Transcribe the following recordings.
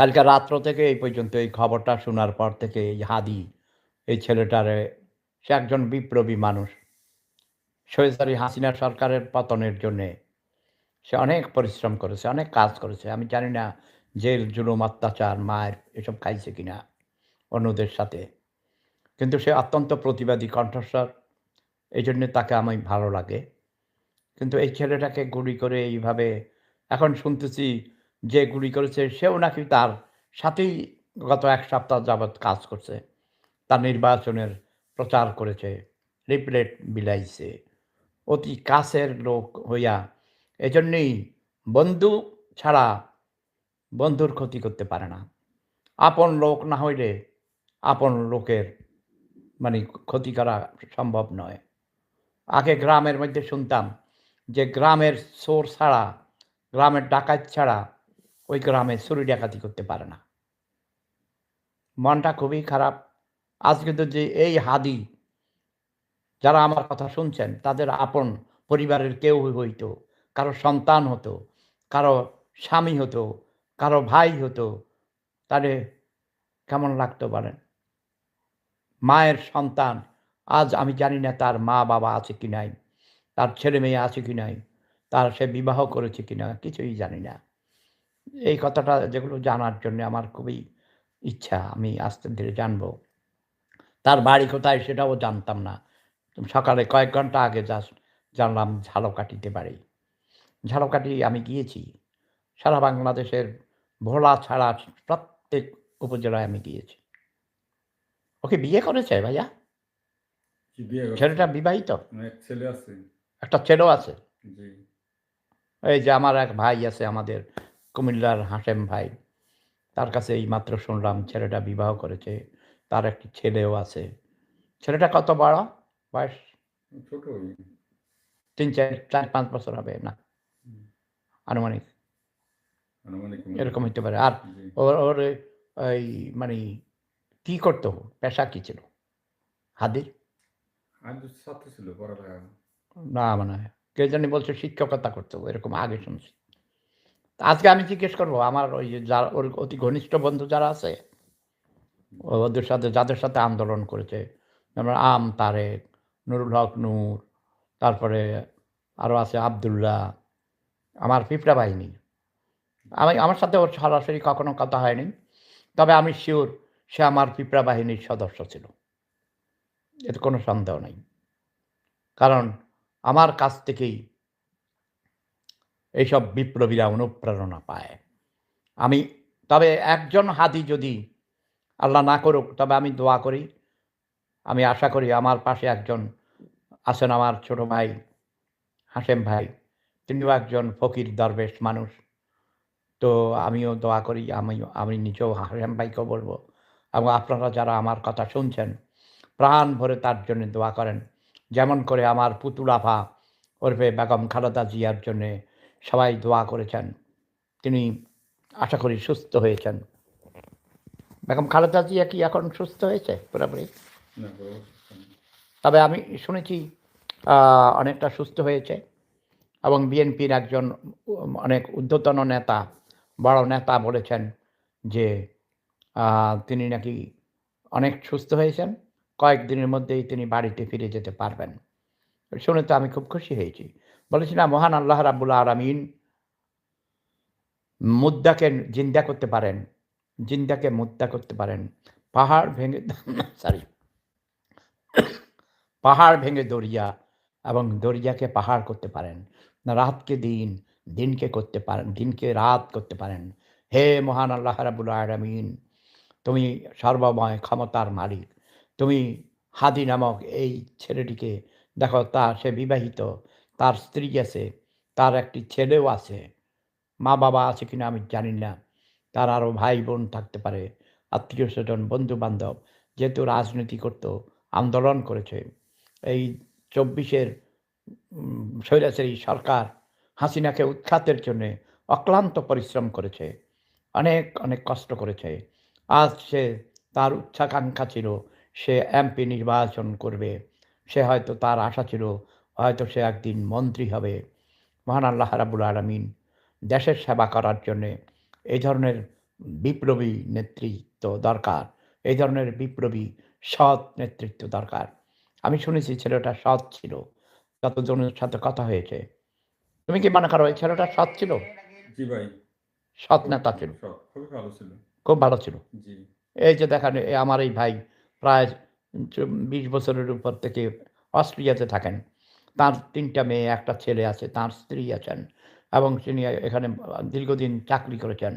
কালকে রাত্র থেকে এই পর্যন্ত এই খবরটা শোনার পর থেকে এই হাদি, এই ছেলেটারে, সে একজন বিপ্লবী মানুষ। সৈয়দারি হাসিনা সরকারের পতনের জন্যে সে অনেক পরিশ্রম করেছে, অনেক কাজ করেছে। আমি জানি না জেল, জুলুম, অত্যাচার, মায়ের এসব খাইছে কিনা অন্যদের সাথে। কিন্তু সে অত্যন্ত প্রতিবাদী কণ্ঠস্বর, এই জন্যে তাকে আমি ভালো লাগে। কিন্তু এই ছেলেটাকে গুলি করে এইভাবে এখন শুনতেছি যে গুলি করেছে, সেও নাকি তার সাথেই গত এক সপ্তাহ যাবৎ কাজ করছে। তার নির্বাচনের প্রচার করেছে, রিপ্লেট বিলাইছে। অতি কাছের লোক হইয়া এজন্যই বন্ধু ছাড়া বন্ধুর ক্ষতি করতে পারে না। আপন লোক না হইলে আপন লোকের মানে ক্ষতি করা সম্ভব নয়। আগে গ্রামের মধ্যে শুনতাম যে গ্রামের সোর ছাড়া, গ্রামের ডাকাত ছাড়া ওই গ্রামে চুরি ডাকাতি করতে পারে না। মনটা খুবই খারাপ। আজ কিন্তু যে এই হাদি, যারা আমার কথা শুনছেন, তাদের আপন পরিবারের কেউ হইতো, কারও সন্তান হতো, কারও স্বামী হতো, কারও ভাই হতো, তাহলে কেমন লাগতো পারেন মায়ের সন্তান, আজ আমি জানি না তার মা বাবা আছে কি নাই, তার ছেলে মেয়ে আছে কি নাই, তার সে বিবাহ করেছে কি না, কিছুই জানি না। এই কথাটা যেগুলো জানার জন্য আমার খুবই ইচ্ছা আমি আস্তে ধীরে জানব। তার বাড়ি কোথায় সেটাও জানতাম না। সকালে কয়েক ঘণ্টা আগে জাস্ট জানলাম ঝালকাঠিতে বাড়ি। ঝালকাঠি আমি গিয়েছি। সারা বাংলাদেশের ভোলা ছাড়া প্রত্যেক উপজেলায় আমি গিয়েছি। ওকে বিয়ে করেছে ভাইয়া? ছেলেটা বিবাহিত? ছেলে আছে। একটা ছেলেও আছে? এই যে আমার এক ভাই আছে আমাদের কুমিল্লার হাসেম ভাই তার কাছে এই মাত্র শুনলাম ছেলেটা বিবাহ করেছে তার একটি ছেলেও আছে। ছেলেটা কত বড়? বয়স? ছোট তিন চার চার পাঁচ বছর হবে না? আনুমানিক। এরকম হতে পারে। আর ওর ওর ওই মানে কি করতো? পেশা কি ছিল? হাদির? ছাত্র ছিল না মানে কে জানি বলছে শিক্ষকতা করতো এরকম আগে শুনছি। আজকে আমি জিজ্ঞেস করব, আমার ওই যারা, ওর অতি ঘনিষ্ঠ বন্ধু যারা আছে, ওদের সাথে, যাদের সাথে আন্দোলন করেছে, যেমন আম, তারেক, নুরুল হক, নূর, তারপরে আরও আছে আবদুল্লাহ, আমার পিঁপড়া বাহিনী। আমি, আমার সাথে ওর সরাসরি কখনো কথা হয়নি, তবে আমি শিওর সে আমার পিঁপড়া বাহিনীর সদস্য ছিল। এতে কোনো সন্দেহ নেই। কারণ আমার কাছ থেকেই এইসব বিপ্লবীরা অনুপ্রেরণা পায়। আমি, তবে একজন হাদি যদি আল্লাহ না করুক, তবে আমি দোয়া করি। আমি আশা করি আমার পাশে একজন আছেন আমার ছোট ভাই হাসেম ভাই। তিনিও একজন ফকির, দরবেশ মানুষ। তো আমিও দোয়া করি, আমি আমি নিজেও হাসেম ভাইকেও বলব। এবং আপনারা যারা আমার কথা শুনছেন, প্রাণ ভরে তার জন্য দোয়া করেন। যেমন করে আমার পুতুলাফা ওরফে বেগম খালেদা জিয়ার জন্যে সবাই দোয়া করেছেন তিনি আশা করি সুস্থ হয়েছেন বেগম খালেদা জিয়া কি এখন সুস্থ হয়েছে পুরোপুরি। তবে আমি শুনেছি অনেকটা সুস্থ হয়েছে এবং বিএনপির একজন অনেক ঊর্ধ্বতন নেতা বড় নেতা বলেছেন যে তিনি নাকি অনেক সুস্থ হয়েছেন। কয়েকদিনের মধ্যেই তিনি বাড়িতে ফিরে যেতে পারবেন। শুনে তো আমি খুব খুশি হয়েছি। বলেছি না মহান আল্লাহ রাবুল আলমিন মুদ্দাকে জিন্দা করতে পারেন, জিন্দাকে মুদ্দা করতে পারেন। পাহাড় ভেঙে সরি পাহাড় ভেঙে দরিয়া এবং দরিয়াকে পাহাড় করতে পারেন। রাতকে দিন, দিনকে করতে পারেন, দিনকে রাত করতে পারেন। হে মহান আল্লাহ রাবুল আলমিন, তুমি সর্বময় ক্ষমতার মালিক। তুমি হাদি নামক এই ছেলেটিকে দেখো তার সে বিবাহিত। তার স্ত্রী আছে তার একটি ছেলেও আছে। মা বাবা আছে কিনা আমি জানি না। তার আরও ভাই বোন থাকতে পারে, আত্মীয় স্বজন বন্ধু বান্ধব যেহেতু রাজনীতি করত, আন্দোলন করেছে। এই চব্বিশের স্বৈরাচারী সরকার হাসিনাকে উৎখাতের জন্য অক্লান্ত পরিশ্রম করেছে, অনেক অনেক কষ্ট করেছে। আজ সে তার উচ্চাকাঙ্ক্ষা ছিল, সে এমপি নির্বাচন করবে। সে হয়তো তার আশা ছিল হয়তো সে একদিন মন্ত্রী হবে। মহান আল্লাহ রাবুল আলমিন দেশের সেবা করার জন্যে এই ধরনের বিপ্লবী নেতৃত্ব দরকার। এই ধরনের বিপ্লবী সৎ নেতৃত্ব দরকার। আমি শুনেছি ছেলেটা সৎ ছিল। যতজনের সাথে কথা হয়েছে? তুমি কি মনে করো এই ছেলেটা সৎ ছিল? জি ভাই। সৎ নেতা ছিল? সৎ, ভালো ছিল। খুব ভালো ছিল? এই যে দেখেন আমার এই ভাই প্রায় বিশ বছরের উপর থেকে অস্ট্রেলিয়াতে থাকেন। তার তিনটা মেয়ে একটা ছেলে আছে তার স্ত্রী আছেন এবং তিনি এখানে দীর্ঘদিন চাকরি করেছেন।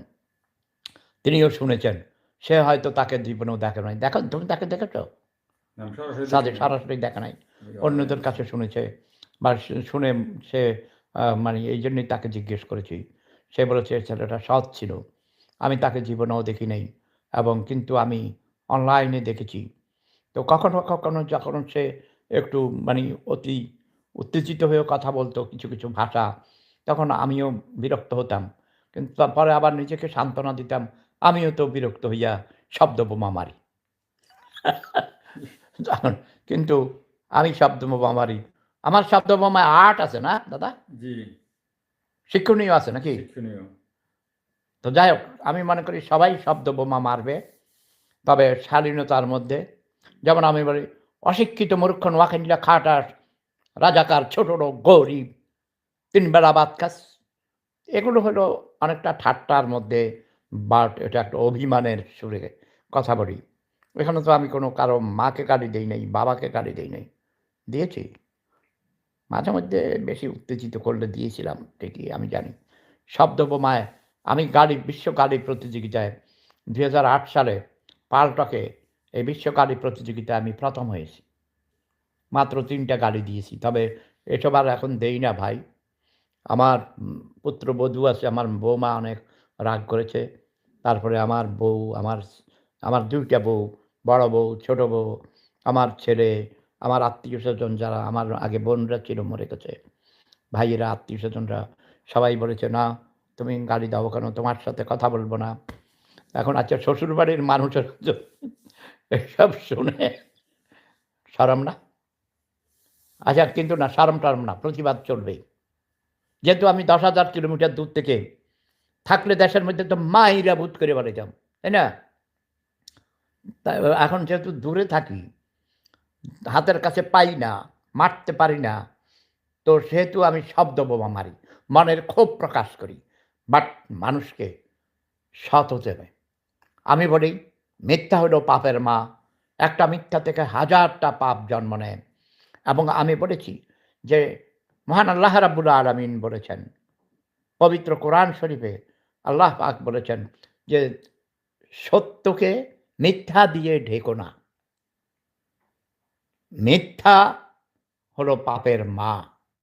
তিনিও শুনেছেন সে হয়তো তাকে জীবনেও দেখে নাই। দেখো তুমি তাকে দেখেছ। সরাসরি দেখা নাই। অন্যদের কাছে শুনেছে বা শুনে সে মানে এই জন্যই তাকে জিজ্ঞেস করেছি। সে বলেছে ছেলেটা সৎ ছিল। আমি তাকে জীবনেও দেখি নাই এবং কিন্তু আমি অনলাইনে দেখেছি। তো কখনো কখনো যখন সে একটু মানে অতি উত্তেজিত হয়ে কথা বলতো কিছু কিছু ভাষা। তখন আমিও বিরক্ত হতাম। কিন্তু তারপরে আবার নিজেকে সান্ত্বনা দিতাম আমিও তো বিরক্ত হইয়া শব্দ বোমা মারি কিন্তু আমি শব্দ বোমা মারি। আমার শব্দ বোমায় আর্ট আছে না দাদা? জি। শিক্ষণীয় আছে নাকি? তো যাই হোক আমি মনে করি সবাই শব্দ বোমা মারবে তবে শালীনতার মধ্যে। যেমন আমি বলি অশিক্ষিত মূর্খ নোয়াখালীরা খাটাস রাজাকার, ছোট লোক, গরিব, তিন বেলা ভাত খাস। এগুলো হলো অনেকটা ঠাট্টার মধ্যে বাট এটা একটা অভিমানের সুরে কথা বলি। এখানে তো আমি কোনো কারও মাকে গালি দেই নাই, বাবাকে গালি দেই নাই। দিয়েছি। মাঝে মধ্যে বেশি উত্তেজিত করলে দিয়েছিলাম, ঠিকই, আমি জানি। শব্দ বোমায় আমি গাড়ি, বিশ্ব গাড়ি প্রতিযোগিতায় দু হাজার আট সালে পাল্টকে এই বিশ্ব গাড়ি প্রতিযোগিতায় আমি প্রথম হয়েছি। মাত্র তিনটা গাড়ি দিয়েছি। তবে এসব আর এখন দেই না ভাই। আমার পুত্রবধূ আছে, আমার বৌমা অনেক রাগ করেছে। তারপরে আমার বউ, আমার আমার দুইটা বউ, বড় বউ, ছোট বউ, আমার ছেলে, আমার আত্মীয় স্বজন যারা, আমার আগে বোনরা ছিল মরে গেছে। ভাইয়েরা, আত্মীয় স্বজনরা সবাই বলেছে, না, তুমি গালি দাও কেন? তোমার সাথে কথা বলব না। এখন আচ্ছা শ্বশুরবাড়ির মানুষের এসব শুনে সরম না? আচ্ছা কিন্তু না সারম টারম না, প্রতিবাদ চলবে। যেহেতু আমি দশ হাজার কিলোমিটার দূর থেকে থাকলে দেশের মধ্যে তো মাইরা বুধ করে বলে বেড়াইতাম, তাই না? এখন যেহেতু দূরে থাকি, হাতের কাছে পাই না, মারতে পারি না, তো সেহেতু আমি শব্দ বোমা মারি, মনের ক্ষোভ প্রকাশ করি, বাট মানুষকে সৎ হতে হবে। আমি বলি, মিথ্যা হলো পাপের মা, একটা মিথ্যা থেকে হাজারটা পাপ জন্ম নেয়। এবং আমি বলেছি যে, মহান আল্লাহ রাবুল আলমিন বলেছেন, পবিত্র কোরআন শরীফে আল্লাহ পাক বলেছেন যে, সত্যকে মিথ্যা দিয়ে ঢেকো না। মিথ্যা হলো পাপের মা।